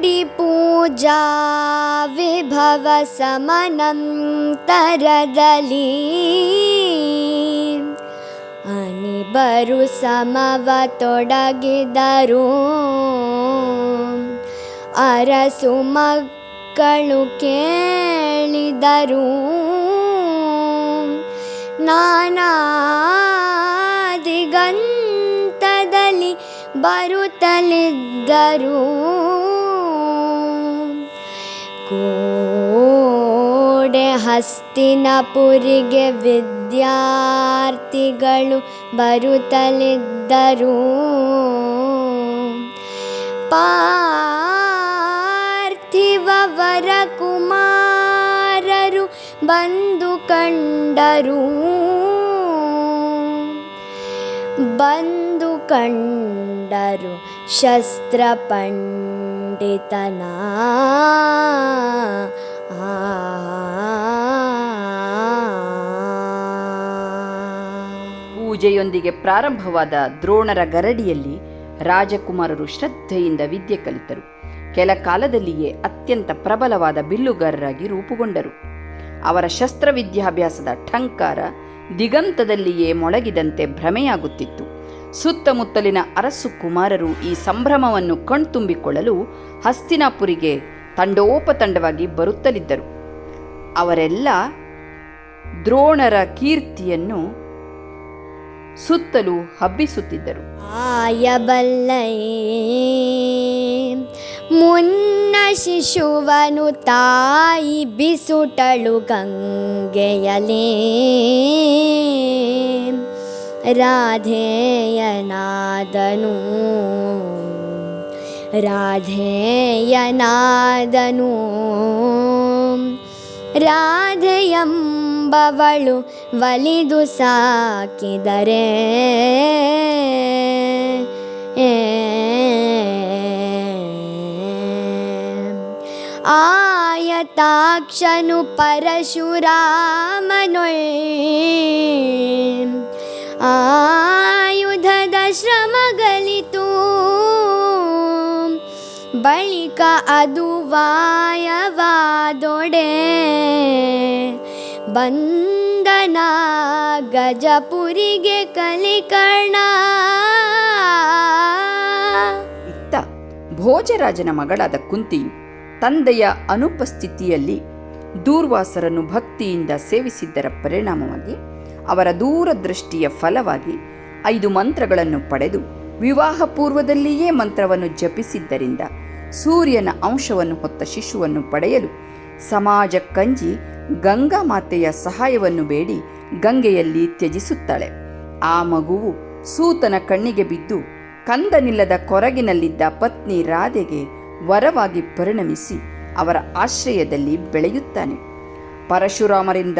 ಮಾಡಿ ಪೂಜಾ ವಿಭವ ಸಮನಂತರದಲ್ಲಿ ಅನಿಬರು ಸಮವ ತೊಡಗಿದರು ಅರಸು ಮಕ್ಕಳು ಕೇಳಿದರು ನಾನಾ ಬರುತ್ತಲಿದ್ದರು ಕೋಡೆ ಹಸ್ತಿನಪುರಿಗೆ ವಿದ್ಯಾರ್ಥಿಗಳು ಬರುತ್ತಲಿದ್ದರು ಪಾರ್ಥಿವವರ ಕುಮಾರರು ಬಂದು ಕಂಡರು ಬಂದು ಕಂಡರು ಶಸ್ತ್ರ ಪಂಡಿತನ. ಪೂಜೆಯೊಂದಿಗೆ ಪ್ರಾರಂಭವಾದ ದ್ರೋಣರ ಗರಡಿಯಲ್ಲಿ ರಾಜಕುಮಾರರು ಶ್ರದ್ಧೆಯಿಂದ ವಿದ್ಯೆ ಕಲಿತರು. ಕೆಲ ಕಾಲದಲ್ಲಿಯೇ ಅತ್ಯಂತ ಪ್ರಬಲವಾದ ಬಿಲ್ಲುಗಾರರಾಗಿ ರೂಪುಗೊಂಡರು. ಅವರ ಶಸ್ತ್ರ ವಿದ್ಯಾಭ್ಯಾಸದ ಠಂಕಾರ ದಿಗಂತದಲ್ಲಿಯೇ ಮೊಳಗಿದಂತೆ ಭ್ರಮೆಯಾಗುತ್ತಿತ್ತು. ಸುತ್ತಮುತ್ತಲಿನ ಅರಸು ಕುಮಾರರು ಈ ಸಂಭ್ರಮವನ್ನು ಕಣ್ತುಂಬಿಕೊಳ್ಳಲು ಹಸ್ತಿನಾಪುರಿಗೆ ತಂಡೋಪತಂಡವಾಗಿ ಬರುತ್ತಲಿದ್ದರು. ಅವರೆಲ್ಲ ದ್ರೋಣರ ಕೀರ್ತಿಯನ್ನು ಸುತ್ತಲೂ ಹಬ್ಬಿಸುತ್ತಿದ್ದರು. ಆಯಬಲ್ಲೇ, ಮುನ್ನ ಶಿಶುವನು ತಾಯಿ ಬಿಸುಟಳು ಗಂಗೆಯಲೇ. ರಾಧೇಯನಾದನು ರಾಧೇಯನಾದನು. ರಾಧೆಯಂಬವಳು ಒಲಿದು ಸಾಕಿದರೆ. ಆಯತಾಕ್ಷನು ಪರಶುರಾಮನೊಳ್. ಆಯುಧದ ಶ್ರಮಗಳಿತು. ಬಳಿಕ ಅದು ವಾಯವಾದೊಡೆ. ಬಂದನ ಗಜಪುರಿಗೆ ಕಲಿಕರ್ಣ. ಇತ್ತ ಭೋಜರಾಜನ ಮಗಳಾದ ಕುಂತಿಯು ತಂದೆಯ ಅನುಪಸ್ಥಿತಿಯಲ್ಲಿ ದೂರ್ವಾಸರನ್ನು ಭಕ್ತಿಯಿಂದ ಸೇವಿಸಿದ್ದರ ಪರಿಣಾಮವಾಗಿ ಅವರ ದೂರದೃಷ್ಟಿಯ ಫಲವಾಗಿ ಐದು ಮಂತ್ರಗಳನ್ನು ಪಡೆದು ವಿವಾಹ ಪೂರ್ವದಲ್ಲಿಯೇ ಮಂತ್ರವನ್ನು ಜಪಿಸಿದ್ದರಿಂದ ಸೂರ್ಯನ ಅಂಶವನ್ನು ಹೊತ್ತ ಶಿಶುವನ್ನು ಪಡೆಯಲು ಸಮಾಜ ಕಂಜಿ ಗಂಗಾ ಮಾತೆಯ ಸಹಾಯವನ್ನು ಬೇಡಿ ಗಂಗೆಯಲ್ಲಿ ತ್ಯಜಿಸುತ್ತಾಳೆ. ಆ ಮಗುವು ಸೂತನ ಕಣ್ಣಿಗೆ ಬಿದ್ದು ಕಂದನಿಲ್ಲದ ಕೊರಗಿನಲ್ಲಿದ್ದ ಪತ್ನಿ ರಾಧೆಗೆ ವರವಾಗಿ ಪರಿಣಮಿಸಿ ಅವರ ಆಶ್ರಯದಲ್ಲಿ ಬೆಳೆಯುತ್ತಾನೆ. ಪರಶುರಾಮರಿಂದ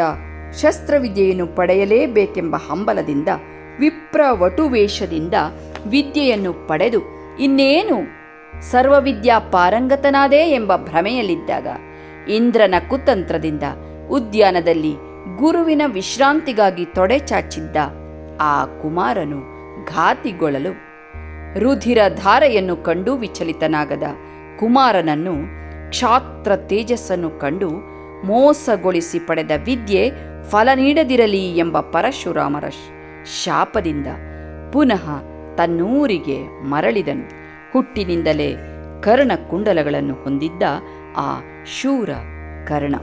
ಶಸ್ತ್ರವಿದ್ಯೆಯನ್ನು ಪಡೆಯಲೇಬೇಕೆಂಬ ಹಂಬಲದಿಂದ ವಿಪ್ರ ವಟುವೇಷದಿಂದ ವಿದ್ಯೆಯನ್ನು ಪಡೆದು ಇನ್ನೇನು ಸರ್ವವಿದ್ಯಾ ಪಾರಂಗತನಾದೇ ಎಂಬ ಭ್ರಮೆಯಲ್ಲಿದ್ದಾಗ ಇಂದ್ರನ ಕುತಂತ್ರದಿಂದ ಉದ್ಯಾನದಲ್ಲಿ ಗುರುವಿನ ವಿಶ್ರಾಂತಿಗಾಗಿ ತೊಡೆ ಚಾಚಿದ್ದ ಆ ಕುಮಾರನು ಘಾತಿಗೊಳ್ಳಲು ರುಧಿರ ಧಾರೆಯನ್ನು ಕಂಡು ವಿಚಲಿತನಾಗದ ಕುಮಾರನನ್ನು ಕ್ಷಾತ್ರ ತೇಜಸ್ಸನ್ನು ಕಂಡು ಮೋಸಗೊಳಿಸಿ ಪಡೆದ ವಿದ್ಯೆ ಫಲ ನೀಡದಿರಲಿ ಎಂಬ ಪರಶುರಾಮರ ಶಾಪದಿಂದ ಪುನಃ ತನ್ನೂರಿಗೆ ಮರಳಿದನು. ಹುಟ್ಟಿನಿಂದಲೇ ಕರ್ಣ ಕುಂಡಲಗಳನ್ನು ಹೊಂದಿದ್ದ ಆ ಶೂರ ಕರ್ಣ.